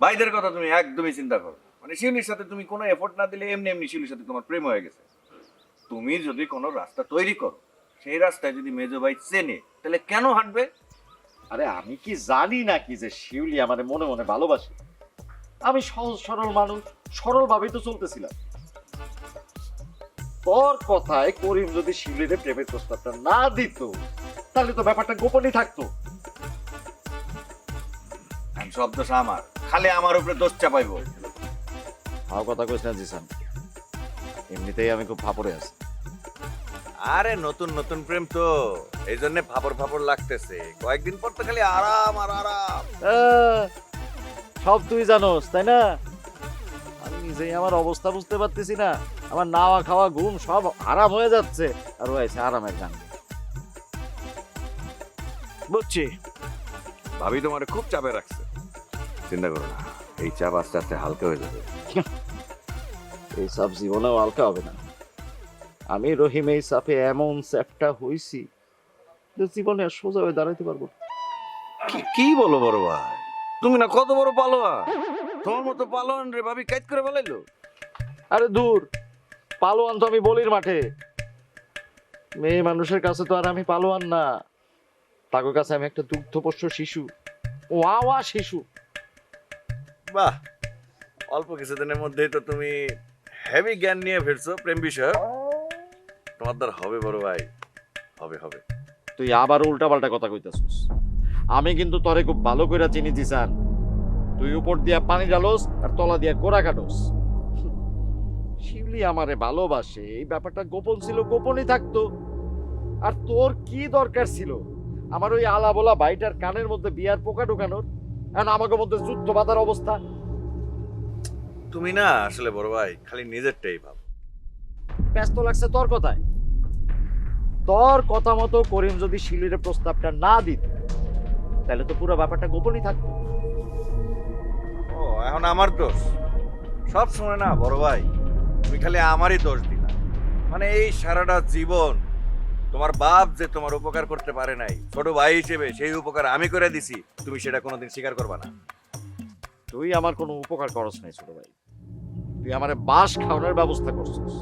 ভাইদের কথা তুমি একদমই চিন্তা করো মানে শিউলির সাথে তুমি কোনো এফোর্ট না দিলে এমনি এমনি শিউলির সাথে তোমার প্রেম হয়ে গেছে। তুমি যদি কোনো রাস্তা তৈরি করো, সেই রাস্তায় যদি মেজো ভাই চেনে, তাহলে কেন হাঁটবে? আরে আমি কি জানি নাকি যে শিউলি আমার মনে মনে ভালোবাসে? আমি সহজ সরল মানুষ সরল ভাবেই তো চলতেছিলাম। তোর কথায় করিম যদি শিউলিরে প্রেমের প্রস্তাবটা না দিত, তাহলে তো ব্যাপারটা গোপনই থাকতো। সব দোষ আমার। খালি আমার উপরে দোষ চাপাইবো। ভাও কথা কইস না জিসান। এমনিতেই আমি খুব ফাপড়ে আছি। আরে নতুন নতুন প্রেম তো। এই জন্য ফাপড় ফাপড় লাগতেছে। কয়েকদিন পর তো খালি আরাম আর আরাম। সব তুই জানোস তাই না? আমি নিজেই আমার অবস্থা বুঝতে পারতেছি না। আমার নাওয়া খাওয়া ঘুম সব আরাম হয়ে যাচ্ছে। আর হয়েছে আরামের গান। বুঝছি। ভাবি তোমার খুব চাপে রাখছে। চিন্তা করো না। এই চাপ আস্তে আস্তে হালকা হয়ে যাবে। এই সব জীবনেও হালকা হবে না। আমি রহিম এই সাপে এমন স্যাপটা হইছি যে জীবনে আর সোজা হয়ে দাঁড়াইতে পারব না। কি কি বলো বড় ভাই? তুমি না কত বড় পালোয়া তোমার মতো পালোয়ান রে ভাবি কাজ করে বলাইলো আরে দূর পালোয়ান তো আমি বলির মাঠে। মেয়ে মানুষের কাছে তো আর আমি পালোয়ান না। তাদের কাছে আমি একটা দুগ্ধপোষ্য শিশু ওয়া ওয়া শিশু। বাহ, অল্প কিছুদিনের মধ্যেই তো তুমি হেভি জ্ঞান নিয়ে ফিরছো প্রেম বিষয় তোমার দ্বার হবে বড় ভাই, হবে হবে। তুই আবার উল্টা পাল্টা কথা কইতাছিস। আমি কিন্তু তরে খুব ভালো করে চিনি দিছান তুই উপর দিয়া পানি ডালোস আর তলা দিয়া গোড়া কাটোস। শিউলি আমারে ভালোবাসে, এই ব্যাপারটা গোপন ছিল, গোপনই থাকতো। আর তোর কি দরকার ছিল? আমার ওই আলা বলা ভাইটার কানের মধ্যে বিয়ার পোকা ঢোকানোর এখন আমাকে মধ্যে যুদ্ধ বাঁধার অবস্থা। তুমি না আসলে বড় ভাই খালি নিজেরটাই ভাব। ব্যস্ত লাগছে তোর কথায়। তোর কথা মতো করিম যদি শিলির প্রস্তাবটা না দিত তাহলে তো পুরো ব্যাপারটা গোপনই থাকতো। ও এখন আমার দোষ? সব সময় না বড় ভাই তুমি খালি আমারই দোষ দিলা। মানে এই সারাটা জীবন তোমার বাপ যে তোমার উপকার করতে পারে নাই, ছোট ভাই হিসেবে সেই উপকার আমি করে দিছি, তুমি সেটা কোনোদিন স্বীকার করবা না। তুই আমার কোনো উপকার করস নাই, ছোট ভাই। তুই আমার বাস খাওয়ানোর ব্যবস্থা করছিস।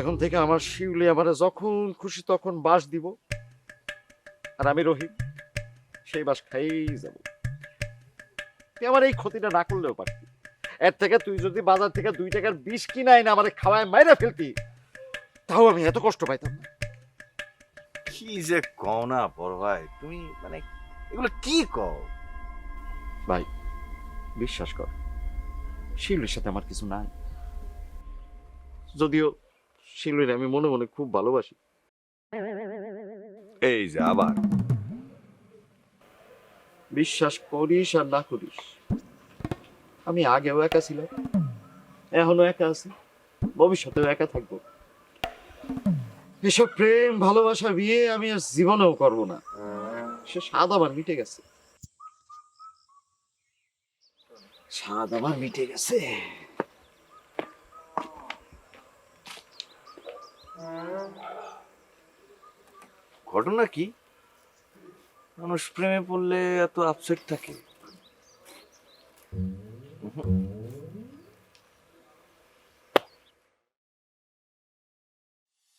এখন থেকে আমার শিউলি আমার যখন খুশি তখন বাস দিব। আর আমি রহিম, সেই বাস খাইয়েই যাব। তুই আমার এই ক্ষতিটা না করলেও পারতি। এর থেকে তুই যদি বাজার থেকে দুই টাকার বিষ কিনাই না আমার খাওয়ায় মাইরা ফেলতি তাও আমি এত কষ্ট পাইতাম না। কি যে কও না বড় ভাই? তুমি মানে এগুলো কি কও? ভাই বিশ্বাস কর শিউলির সাথে আমার কিছু নাই। যদিও শিউলির আমি মনে মনে খুব ভালোবাসি। এই যে আবার। বিশ্বাস করিস আর না করিস আমি আগেও একা ছিলাম এখনও একা আছি ভবিষ্যতেও একা থাকব। এসব প্রেম, ভালোবাসা, বিয়ে আমি আর জীবনেও করব না। সে স্বাদ আমার মিটে গেছে। স্বাদ আমার মিটে গেছে। ঘটনা কি? মানুষ প্রেমে পড়লে এত আপসেট থাকে।